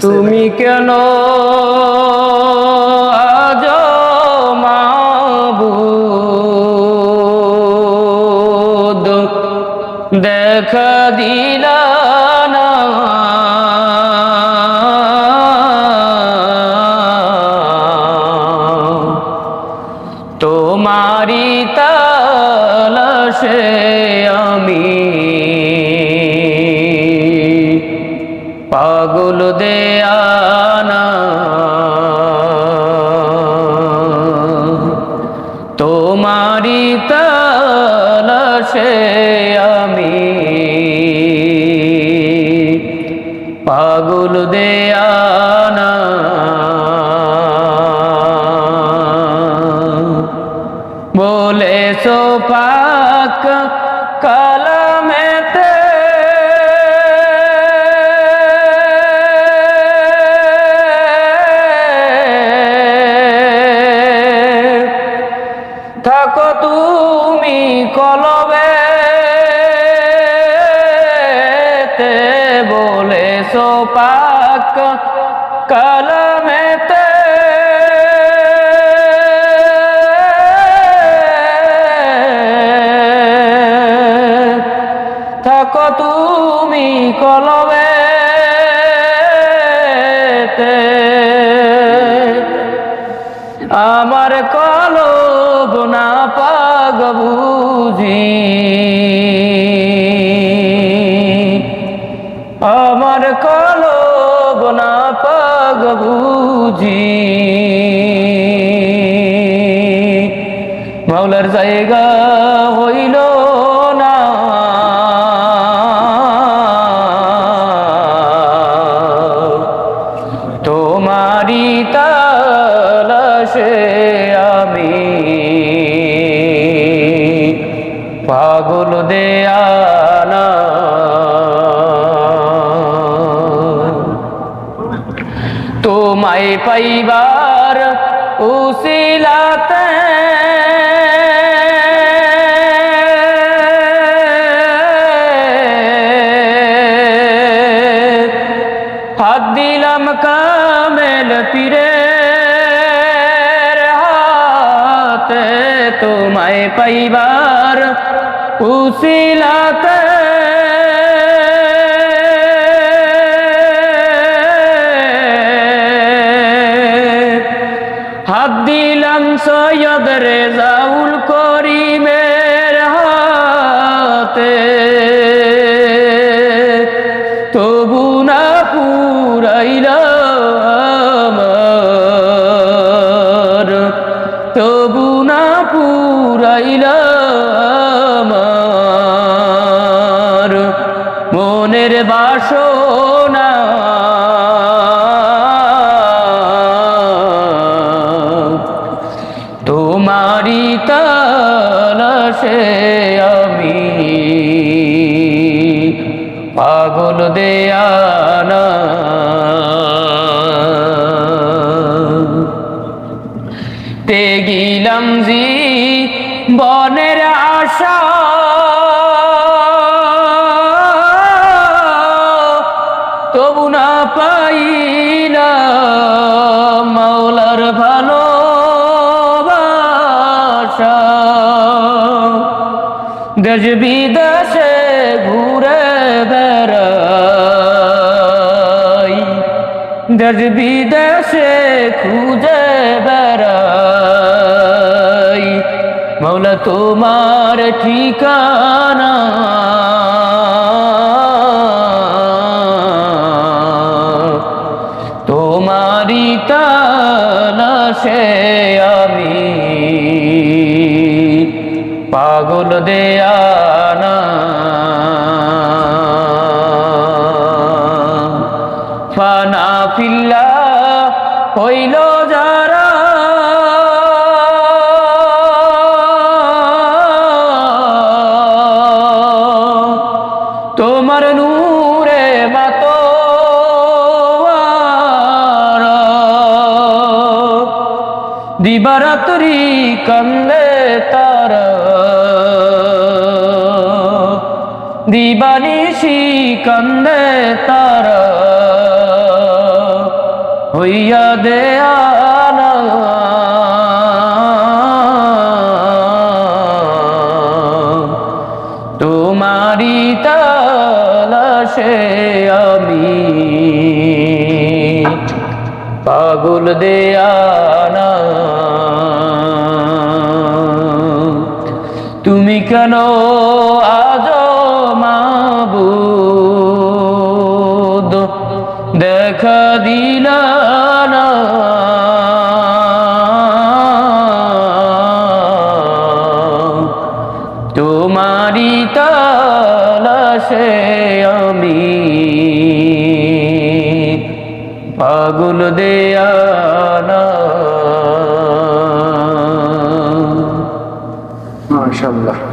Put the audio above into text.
তুমি কেন আজ মাবুদ দেখা দিলা না? তোমারি তালাশে আমি পাগল দেয়ানা। তোমারি তালাশে আমি। পাগল দেয়ানা। বলে সো পাক থাকো তুমি কলবে। তে বলে সো পাক কালামেতে। থাকো তুমি কলবে। আমার কলব না পাগ বুঝি। আমার কলব না পাগ বুঝি। মাওলার জায়গা হইল না। তোমারি তালাশে আমি পাগল দেয়ানা। তোমায় পাইবার উসিলাতে তোমায় পাইবার উশিলাতে হাত দিলাম সৈয়দ রেজাউল তালাশে আমি। পাগল দেয়ানা। তে গিলাম জি বনের আশা। তবু না পাইলাম। দেশ বিদেশে ঘুরে বেড়াই। দেশ বিদেশে খুঁজে বেড়াই। মৌলা তোমার ঠিকানা। তোমারি তালাশে আমি। পাগল দেয়ানা। ফানা ফিল্লা হইল যারা। তোমার নূরে মাত দিবারাত্রি কন্দে তার। দিবানিশি কন্দে তার হইয়া দেয়ানা তোমারি তালাশে আমি পাগল দেয়ানা তুমি কেন তালাশে আমি। পাগল দেয়ানা মাশাআল্লাহ।